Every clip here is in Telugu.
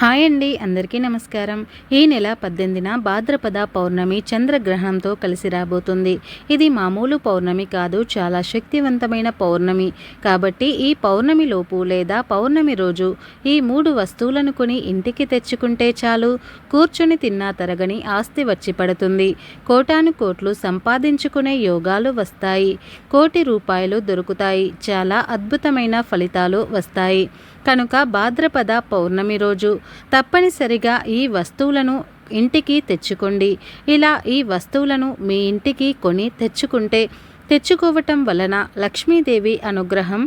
హాయ్ అండి అందరికీ నమస్కారం. ఈ నెల పద్దెనిమిదిన భాద్రపద పౌర్ణమి చంద్రగ్రహణంతో కలిసి రాబోతుంది. ఇది మామూలు పౌర్ణమి కాదు చాలా శక్తివంతమైన పౌర్ణమి. కాబట్టి ఈ పౌర్ణమి లోపు లేదా పౌర్ణమి రోజు ఈ మూడు వస్తువులను కొని ఇంటికి తెచ్చుకుంటే చాలు. కూర్చొని తిన్నా తరగని ఆస్తి వచ్చి పడుతుంది. కోటాను కోట్లు సంపాదించుకునే యోగాలు వస్తాయి. కోటి రూపాయలు దొరుకుతాయి. చాలా అద్భుతమైన ఫలితాలు వస్తాయి. కనుక భాద్రపద పౌర్ణమి రోజు తప్పనిసరిగా ఈ వస్తువులను ఇంటికి తెచ్చుకోండి. ఇలా ఈ వస్తువులను మీ ఇంటికి కొని తెచ్చుకుంటే తెచ్చుకోవటం వలన లక్ష్మీదేవి అనుగ్రహం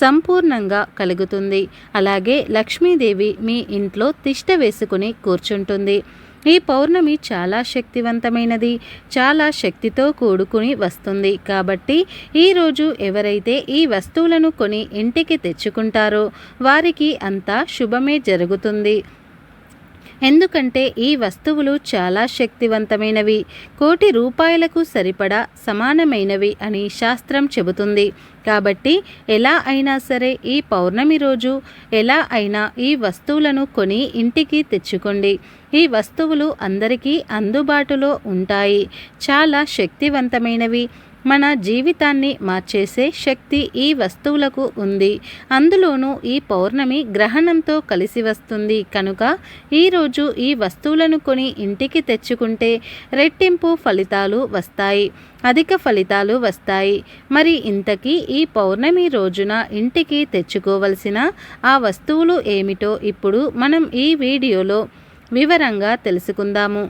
సంపూర్ణంగా కలుగుతుంది. అలాగే లక్ష్మీదేవి మీ ఇంట్లో తిష్ట వేసుకుని కూర్చుంటుంది. ఈ పౌర్ణమి చాలా శక్తివంతమైనది చాలా శక్తితో కూడుకుని వస్తుంది. కాబట్టి ఈరోజు ఎవరైతే ఈ వస్తువులను కొని ఇంటికి తెచ్చుకుంటారో వారికి అంతా శుభమే జరుగుతుంది. ఎందుకంటే ఈ వస్తువులు చాలా శక్తివంతమైనవి కోటి రూపాయలకు సరిపడా సమానమైనవి అని శాస్త్రం చెబుతుంది. కాబట్టి ఎలా అయినా సరే ఈ పౌర్ణమి రోజు ఎలా అయినా ఈ వస్తువులను కొని ఇంటికి తెచ్చుకోండి. ఈ వస్తువులు అందరికీ అందుబాటులో ఉంటాయి. చాలా శక్తివంతమైనవి. మన జీవితాన్ని మార్చేసే శక్తి ఈ వస్తువులకు ఉంది. అందులోనూ ఈ పౌర్ణమి గ్రహణంతో కలిసి వస్తుంది. కనుక ఈరోజు ఈ వస్తువులను కొని ఇంటికి తెచ్చుకుంటే రెట్టింపు ఫలితాలు వస్తాయి. అధిక ఫలితాలు వస్తాయి. మరి ఇంతకీ ఈ పౌర్ణమి రోజున ఇంటికి తెచ్చుకోవలసిన ఆ వస్తువులు ఏమిటో ఇప్పుడు మనం ఈ వీడియోలో వివరంగా తెలుసుకుందాము.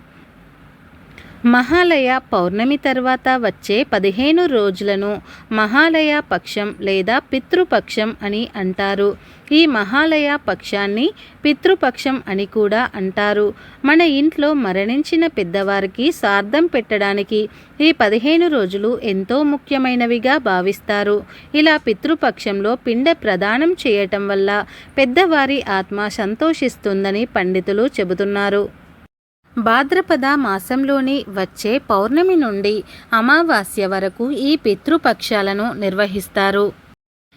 మహాలయ పౌర్ణమి తర్వాత వచ్చే పదిహేను రోజులను మహాలయ పక్షం లేదా పితృపక్షం అని అంటారు. ఈ మహాలయ పక్షాన్ని పితృపక్షం అని కూడా అంటారు. మన ఇంట్లో మరణించిన పెద్దవారికి సార్థం పెట్టడానికి ఈ పదిహేను రోజులు ఎంతో ముఖ్యమైనవిగా భావిస్తారు. ఇలా పితృపక్షంలో పిండ ప్రదానం చేయటం వల్ల పెద్దవారి ఆత్మ సంతోషిస్తుందని పండితులు చెబుతున్నారు. భాద్రపద మాసంలోని వచ్చే పౌర్ణమి నుండి అమావాస్య వరకు ఈ పితృపక్షాలను నిర్వహిస్తారు.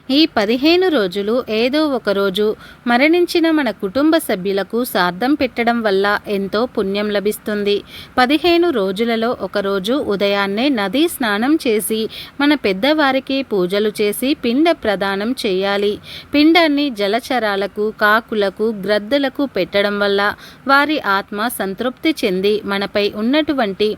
ఈ పదిహేను రోజులు ఏదో ఒకరోజు మరణించిన మన కుటుంబ సభ్యులకు సార్థం పెట్టడం వల్ల ఎంతో పుణ్యం లభిస్తుంది. పదిహేను రోజులలో ఒకరోజు ఉదయాన్నే నదీ స్నానం చేసి మన పెద్దవారికి పూజలు చేసి పిండ ప్రదానం చేయాలి. పిండాన్ని జలచరాలకు కాకులకు గ్రద్దలకు పెట్టడం వల్ల వారి ఆత్మ సంతృప్తి చెంది మనపై ఉన్నటువంటి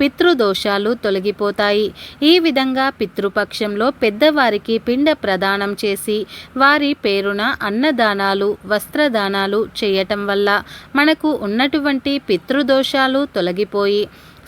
పితృదోషాలు తొలగిపోతాయి. ఈ విధంగా పితృపక్షంలో పెద్దవారికి పిండ ప్రదానం చేసి వారి పేరున అన్నదానాలు వస్త్రదానాలు చేయటం వల్ల మనకు ఉన్నటువంటి పితృదోషాలు తొలగిపోయి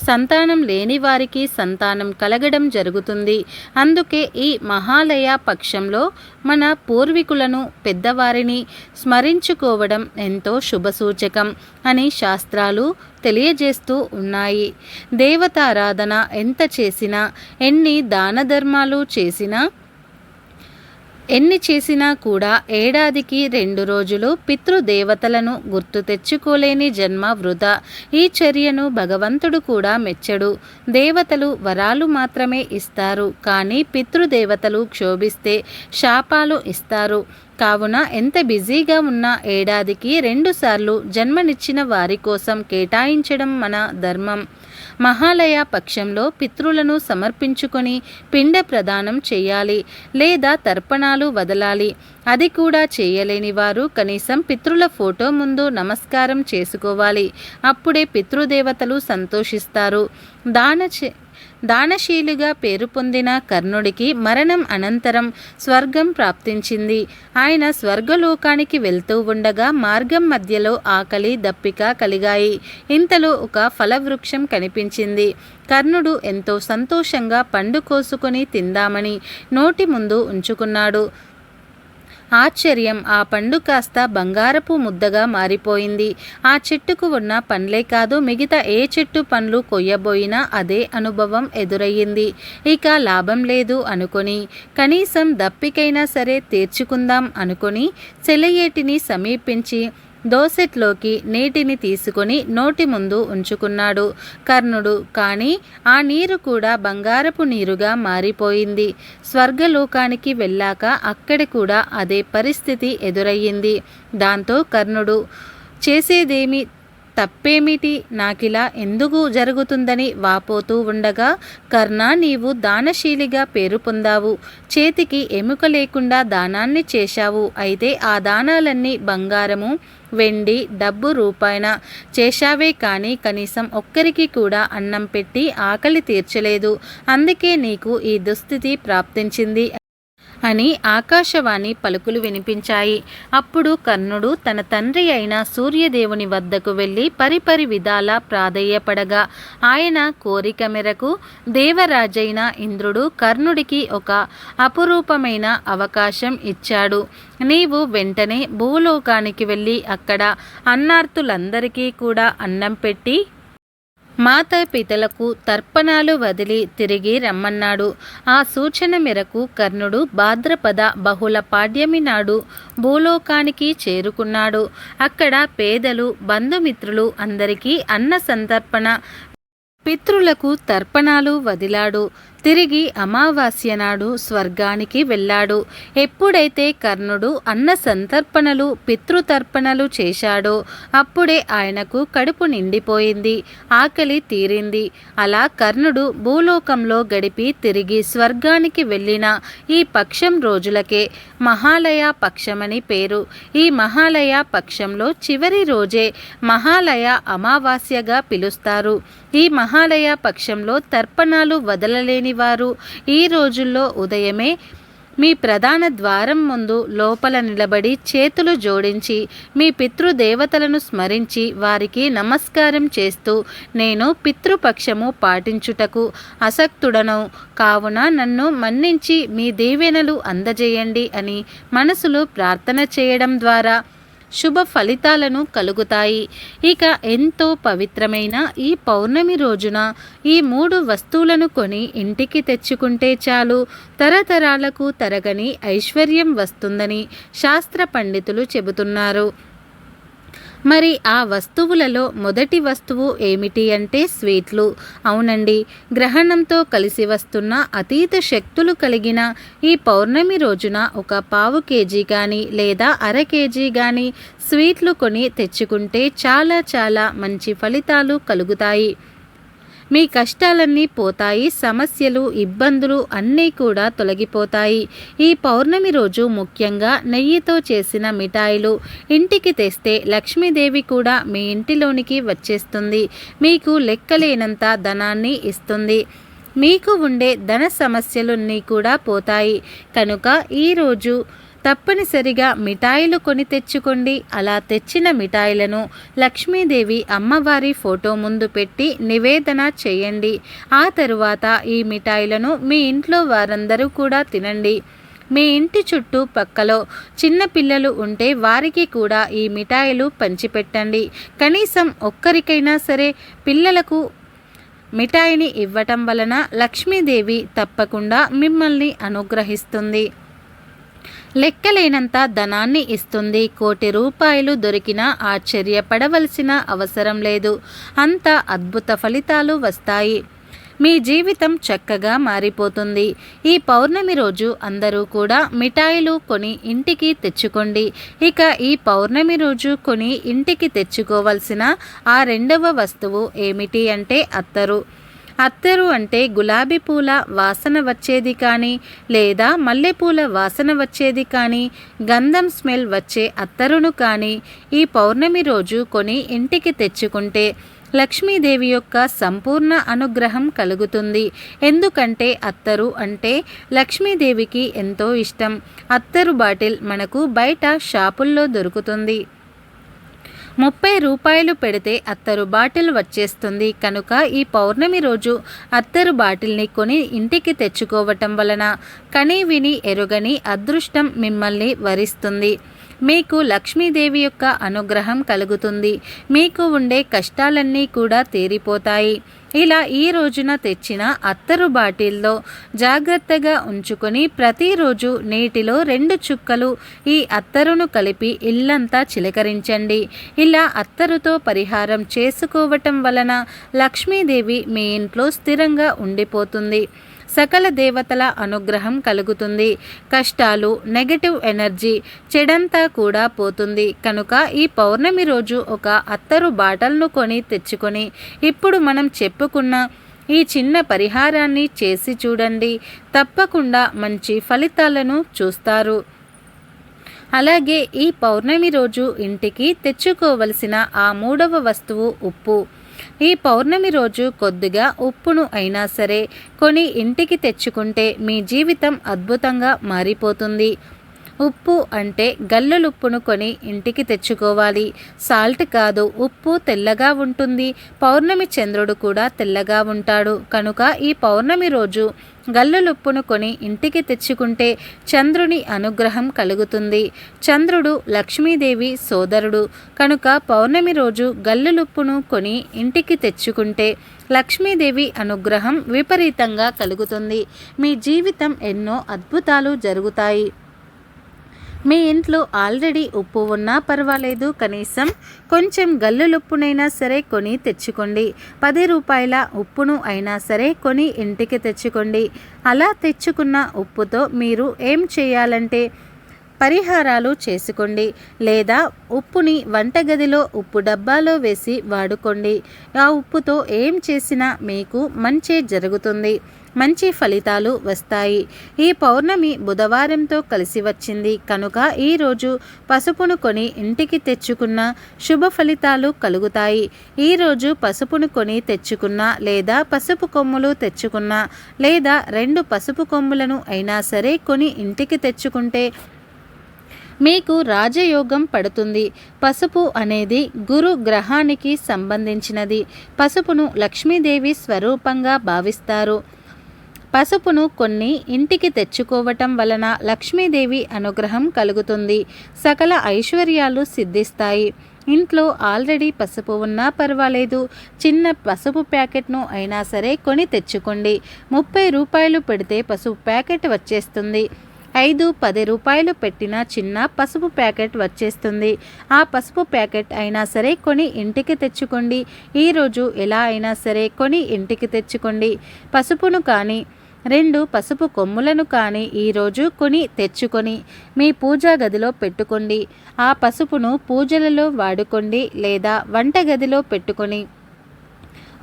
సంతానం లేని వారికి సంతానం కలగడం జరుగుతుంది. అందుకే ఈ మహాలయ పక్షంలో మన పూర్వీకులను పెద్దవారిని స్మరించుకోవడం ఎంతో శుభసూచకం అని శాస్త్రాలు తెలియజేస్తూ ఉన్నాయి. దేవతారాధన ఎంత చేసినా ఎన్ని దాన ధర్మాలు చేసినా ఎన్ని చేసినా కూడా ఏడాదికి రెండు రోజులు పితృదేవతలను గుర్తు తెచ్చుకోలేని జన్మ వృధా. ఈ చర్యను భగవంతుడు కూడా మెచ్చడు. దేవతలు వరాలు మాత్రమే ఇస్తారు. కానీ పితృదేవతలు క్షోభిస్తే శాపాలు ఇస్తారు. కావున ఎంత బిజీగా ఉన్న ఏడాదికి రెండుసార్లు జన్మనిచ్చిన వారి కోసం కేటాయించడం మన ధర్మం. మహాలయ పక్షంలో పితృలను సమర్పించుకొని పిండ ప్రదానం చేయాలి లేదా తర్పణాలు వదలాలి. అది కూడా చేయలేని వారు కనీసం పితృల ఫోటో ముందు నమస్కారం చేసుకోవాలి. అప్పుడే పితృదేవతలు సంతోషిస్తారు. దాన దానశీలుగా పేరు పొందిన కర్ణుడికి మరణం అనంతరం స్వర్గం ప్రాప్తించింది. ఆయన స్వర్గలోకానికి వెళ్తూ ఉండగా మార్గం మధ్యలో ఆకలి దప్పిక కలిగాయి. ఇంతలో ఒక ఫలవృక్షం కనిపించింది. కర్ణుడు ఎంతో సంతోషంగా పండు కోసుకొని తిందామని నోటి ముందు ఉంచుకున్నాడు. ఆశ్చర్యం. ఆ పండు కాస్త బంగారపు ముద్దగా మారిపోయింది. ఆ చెట్టుకు ఉన్న పండ్లే కాదు మిగతా ఏ చెట్టు పండ్లు కొయ్యబోయినా అదే అనుభవం ఎదురయ్యింది. ఇక లాభం లేదు అనుకొని కనీసం దప్పికైనా సరే తీర్చుకుందాం అనుకొని సెలయేటిని సమీపించి దోసెట్లోకి నీటిని తీసుకొని నోటి ముందు ఉంచుకున్నాడు. కర్ణుడు కానీ ఆ నీరు కూడా బంగారపు నీరుగా మారిపోయింది. స్వర్గలోకానికి వెళ్ళాక అక్కడ కూడా అదే పరిస్థితి ఎదురయ్యింది. దాంతో కర్ణుడు చేసేదేమి తప్పేమిటి? నాకిలా ఎందుకు జరుగుతుందని వాపోతూ ఉండగా కర్ణ నీవు దానశీలిగా పేరు పొందావు. చేతికి ఎముక లేకుండా దానాన్ని చేశావు. అయితే ఆ దానాలన్నీ బంగారము వెండి డబ్బు రూపాయన. చేశావే కానీ కనీసం ఒక్కరికి కూడా అన్నం పెట్టి ఆకలి తీర్చలేదు. అందుకే నీకు ఈ దుస్థితి ప్రాప్తించింది అని ఆకాశవాణి పలుకులు వినిపించాయి. అప్పుడు కర్ణుడు తన తండ్రి అయిన సూర్యదేవుని వద్దకు వెళ్ళి పరిపరి విధాలా ప్రాధేయపడగా ఆయన కోరిక మేరకు దేవరాజైన ఇంద్రుడు కర్ణుడికి ఒక అపురూపమైన అవకాశం ఇచ్చాడు. నీవు వెంటనే భూలోకానికి వెళ్ళి అక్కడ అన్నార్తులందరికీ కూడా అన్నం పెట్టి మాతాపితలకు తర్పణాలు వదిలి తిరిగి రమ్మన్నాడు. ఆ సూచన మేరకు కర్ణుడు భాద్రపద బహుళ పాడ్యమి నాడు భూలోకానికి చేరుకున్నాడు. అక్కడ పేదలు బంధుమిత్రులు అందరికీ అన్న సంతర్పణ పితృలకు తర్పణాలు వదిలాడు. తిరిగి అమావాస్య నాడు స్వర్గానికి వెళ్ళాడు. ఎప్పుడైతే కర్ణుడు అన్న సంతర్పణలు పితృతర్పణలు చేశాడో అప్పుడే ఆయనకు కడుపు నిండిపోయింది ఆకలి తీరింది. అలా కర్ణుడు భూలోకంలో గడిపి తిరిగి స్వర్గానికి వెళ్ళిన ఈ పక్షం రోజులకే మహాలయ పక్షమని పేరు. ఈ మహాలయ పక్షంలో చివరి రోజే మహాలయ అమావాస్యగా పిలుస్తారు. ఈ మహాలయ పక్షంలో తర్పణాలు వదలలేని వారు ఈ రోజుల్లో ఉదయమే మీ ప్రధాన ద్వారం ముందు లోపల నిలబడి చేతులు జోడించి మీ పితృదేవతలను స్మరించి వారికి నమస్కారం చేస్తూ నేను పితృపక్షము పాటించుటకు అసక్తుడను. కావున నన్ను మన్నించి మీ దీవెనలు అందజేయండి అని మనసులో ప్రార్థన చేయడం ద్వారా శుభ ఫలితాలను కలుగుతాయి. ఇక ఎంతో పవిత్రమైన ఈ పౌర్ణమి రోజున ఈ మూడు వస్తువులను కొని ఇంటికి తెచ్చుకుంటే చాలు. తరతరాలకు తరగని ఐశ్వర్యం వస్తుందని శాస్త్ర పండితులు చెబుతున్నారు. మరి ఆ వస్తువులలో మొదటి వస్తువు ఏమిటి అంటే స్వీట్లు. అవునండి గ్రహణంతో కలిసి వస్తున్న అతీత శక్తులు కలిగిన ఈ పౌర్ణమి రోజున ఒక పావు కేజీ కానీ లేదా అర కేజీ కానీ స్వీట్లు కొని తెచ్చుకుంటే చాలా చాలా మంచి ఫలితాలు కలుగుతాయి. మీ కష్టాలన్నీ పోతాయి సమస్యలు ఇబ్బందులు అన్నీ కూడా తొలగిపోతాయి. ఈ పౌర్ణమి రోజు ముఖ్యంగా నెయ్యితో చేసిన మిఠాయిలు ఇంటికి తెస్తే లక్ష్మీదేవి కూడా మీ ఇంటిలోనికి వచ్చేస్తుంది. మీకు లెక్కలేనంత ధనాన్ని ఇస్తుంది. మీకు ఉండే ధన సమస్యలన్నీ కూడా పోతాయి. కనుక ఈరోజు తప్పనిసరిగా మిఠాయిలు కొని తెచ్చుకోండి. అలా తెచ్చిన మిఠాయిలను లక్ష్మీదేవి అమ్మవారి ఫోటో ముందు పెట్టి నివేదన చేయండి. ఆ తరువాత ఈ మిఠాయిలను మీ ఇంట్లో వారందరూ కూడా తినండి. మీ ఇంటి చుట్టూ పక్కలో చిన్న పిల్లలు ఉంటే వారికి కూడా ఈ మిఠాయిలు పంచిపెట్టండి. కనీసం ఒక్కరికైనా సరే పిల్లలకు మిఠాయిని ఇవ్వటం వలన లక్ష్మీదేవి తప్పకుండా మిమ్మల్ని అనుగ్రహిస్తుంది. లెక్కలేనంత ధనాన్ని ఇస్తుంది. కోటి రూపాయలు దొరికినా ఆశ్చర్యపడవలసిన అవసరం లేదు. అంత అద్భుత ఫలితాలు వస్తాయి. మీ జీవితం చక్కగా మారిపోతుంది. ఈ పౌర్ణమి రోజు అందరూ కూడా మిఠాయిలు కొని ఇంటికి తెచ్చుకోండి. ఇక ఈ పౌర్ణమి రోజు కొని ఇంటికి తెచ్చుకోవలసిన ఆ రెండవ వస్తువు ఏమిటి అంటే అత్తరు. అత్తరు అంటే గులాబీ పూల వాసన వచ్చేది కానీ లేదా మల్లెపూల వాసన వచ్చేది కానీ గంధం స్మెల్ వచ్చే అత్తరును కానీ ఈ పౌర్ణమి రోజు కొని ఇంటికి తెచ్చుకుంటే లక్ష్మీదేవి యొక్క సంపూర్ణ అనుగ్రహం కలుగుతుంది. ఎందుకంటే అత్తరు అంటే లక్ష్మీదేవికి ఎంతో ఇష్టం. అత్తరు బాటిల్ మనకు బయట షాపుల్లో దొరుకుతుంది. ముప్పై రూపాయలు పెడితే అత్తరు బాటిల్ వచ్చేస్తుంది. కనుక ఈ పౌర్ణమి రోజు అత్తరు బాటిల్ని కొని ఇంటికి తెచ్చుకోవటం వలన కని విని ఎరుగని అదృష్టం మిమ్మల్ని వరిస్తుంది. మీకు లక్ష్మీదేవి యొక్క అనుగ్రహం కలుగుతుంది. మీకు ఉండే కష్టాలన్నీ కూడా తీరిపోతాయి. ఇలా ఈ రోజున తెచ్చిన అత్తరు బాటిల్లో జాగ్రత్తగా ఉంచుకొని ప్రతిరోజు నీటిలో రెండు చుక్కలు ఈ అత్తరును కలిపి ఇల్లంతా చిలకరించండి. ఇలా అత్తరుతో పరిహారం చేసుకోవటం వలన లక్ష్మీదేవి మీ ఇంట్లో స్థిరంగా ఉండిపోతుంది. సకల దేవతల అనుగ్రహం కలుగుతుంది. కష్టాలు నెగటివ్ ఎనర్జీ చెడంతా కూడా పోతుంది. కనుక ఈ పౌర్ణమి రోజు ఒక అత్తరు బాటలను కొని తెచ్చుకొని ఇప్పుడు మనం చెప్పుకున్న ఈ చిన్న పరిహారాన్ని చేసి చూడండి. తప్పకుండా మంచి ఫలితాలను చూస్తారు. అలాగే ఈ పౌర్ణమి రోజు ఇంటికి తెచ్చుకోవలసిన ఆ మూడవ వస్తువు ఉప్పు. ఈ పౌర్ణమి రోజు కొద్దిగా ఉప్పును అయినా సరే కొని ఇంటికి తెచ్చుకుంటే మీ జీవితం అద్భుతంగా మారిపోతుంది. ఉప్పు అంటే గల్లులుప్పును కొని ఇంటికి తెచ్చుకోవాలి. సాల్ట్ కాదు ఉప్పు తెల్లగా ఉంటుంది. పౌర్ణమి చంద్రుడు కూడా తెల్లగా ఉంటాడు. కనుక ఈ పౌర్ణమి రోజు గల్లులుప్పును కొని ఇంటికి తెచ్చుకుంటే చంద్రుని అనుగ్రహం కలుగుతుంది. చంద్రుడు లక్ష్మీదేవి సోదరుడు. కనుక పౌర్ణమి రోజు గల్లులుప్పును కొని ఇంటికి తెచ్చుకుంటే లక్ష్మీదేవి అనుగ్రహం విపరీతంగా కలుగుతుంది. మీ జీవితం ఎన్నో అద్భుతాలు జరుగుతాయి. మీ ఇంట్లో ఆల్రెడీ ఉప్పు ఉన్నా పర్వాలేదు కనీసం కొంచెం గల్లులుప్పునైనా సరే కొని తెచ్చుకోండి. పది రూపాయల ఉప్పును అయినా సరే కొని ఇంటికి తెచ్చుకోండి. అలా తెచ్చుకున్న ఉప్పుతో మీరు ఏం చేయాలంటే పరిహారాలు చేసుకోండి. లేదా ఉప్పుని వంటగదిలో ఉప్పు డబ్బాలో వేసి వాడుకోండి. ఆ ఉప్పుతో ఏం చేసినా మీకు మంచి జరుగుతుంది. మంచి ఫలితాలు వస్తాయి. ఈ పౌర్ణమి బుధవారంతో కలిసి వచ్చింది. కనుక ఈరోజు పసుపును కొని ఇంటికి తెచ్చుకున్న శుభ ఫలితాలు కలుగుతాయి. ఈరోజు పసుపును కొని తెచ్చుకున్న లేదా పసుపు కొమ్ములు తెచ్చుకున్న లేదా రెండు పసుపు కొమ్ములను అయినా సరే కొని ఇంటికి తెచ్చుకుంటే మీకు రాజయోగం పడుతుంది. పసుపు అనేది గురు గ్రహానికి సంబంధించినది. పసుపును లక్ష్మీదేవి స్వరూపంగా భావిస్తారు. పసుపును కొన్ని ఇంటికి తెచ్చుకోవటం వలన లక్ష్మీదేవి అనుగ్రహం కలుగుతుంది. సకల ఐశ్వర్యాలు సిద్ధిస్తాయి. ఇంట్లో ఆల్రెడీ పసుపు ఉన్నా పర్వాలేదు. చిన్న పసుపు ప్యాకెట్ను అయినా సరే కొని తెచ్చుకోండి. ముప్పై రూపాయలు పెడితే పసుపు ప్యాకెట్ వచ్చేస్తుంది. ఐదు పది రూపాయలు పెట్టిన చిన్న పసుపు ప్యాకెట్ వచ్చేస్తుంది. ఆ పసుపు ప్యాకెట్ అయినా సరే కొని ఇంటికి తెచ్చుకోండి. ఈరోజు ఎలా అయినా సరే కొని ఇంటికి తెచ్చుకోండి. పసుపును కానీ రెండు పసుపు కొమ్ములను కానీ ఈరోజు కొని తెచ్చుకొని మీ పూజా గదిలో పెట్టుకోండి. ఆ పసుపును పూజలలో వాడుకోండి లేదా వంటగదిలో పెట్టుకొని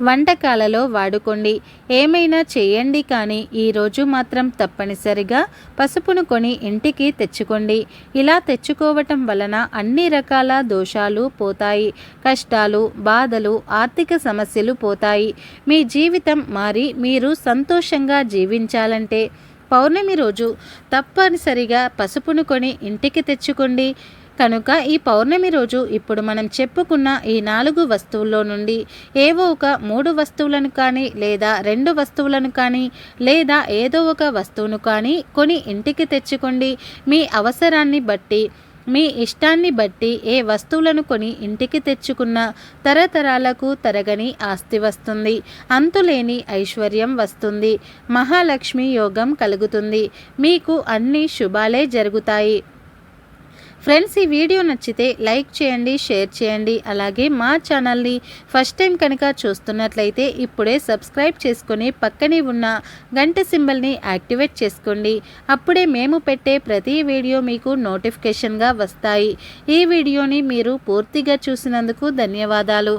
వంటకాలలో వాడుకోండి. ఏమైనా చేయండి కానీ ఈరోజు మాత్రం తప్పనిసరిగా పసుపును కొని ఇంటికి తెచ్చుకోండి. ఇలా తెచ్చుకోవటం వలన అన్ని రకాల దోషాలు పోతాయి. కష్టాలు బాధలు ఆర్థిక సమస్యలు పోతాయి. మీ జీవితం మారి మీరు సంతోషంగా జీవించాలంటే పౌర్ణమి రోజు తప్పనిసరిగా పసుపును కొని ఇంటికి తెచ్చుకోండి. కనుక ఈ పౌర్ణమి రోజు ఇప్పుడు మనం చెప్పుకున్న ఈ నాలుగు వస్తువుల్లో నుండి ఏవో ఒక మూడు వస్తువులను కానీ లేదా రెండు వస్తువులను కానీ లేదా ఏదో ఒక వస్తువును కానీ కొని ఇంటికి తెచ్చుకోండి. మీ అవసరాన్ని బట్టి మీ ఇష్టాన్ని బట్టి ఏ వస్తువులను కొని ఇంటికి తెచ్చుకున్న తరతరాలకు తరగని ఆస్తి వస్తుంది. అంతులేని ఐశ్వర్యం వస్తుంది. మహాలక్ష్మి యోగం కలుగుతుంది. మీకు అన్ని శుభాలే జరుగుతాయి. ఫ్రెండ్స్ ఈ వీడియో నచ్చితే లైక్ చేయండి షేర్ చేయండి. అలాగే మా ఛానల్ని ఫస్ట్ టైం కనుక చూస్తున్నట్లయితే ఇప్పుడే సబ్స్క్రైబ్ చేసుకొని పక్కనే ఉన్న గంట సింబల్ని యాక్టివేట్ చేసుకోండి. అప్పుడే మేము పెట్టే ప్రతి వీడియో మీకు నోటిఫికేషన్గా వస్తాయి. ఈ వీడియోని మీరు పూర్తిగా చూసినందుకు ధన్యవాదాలు.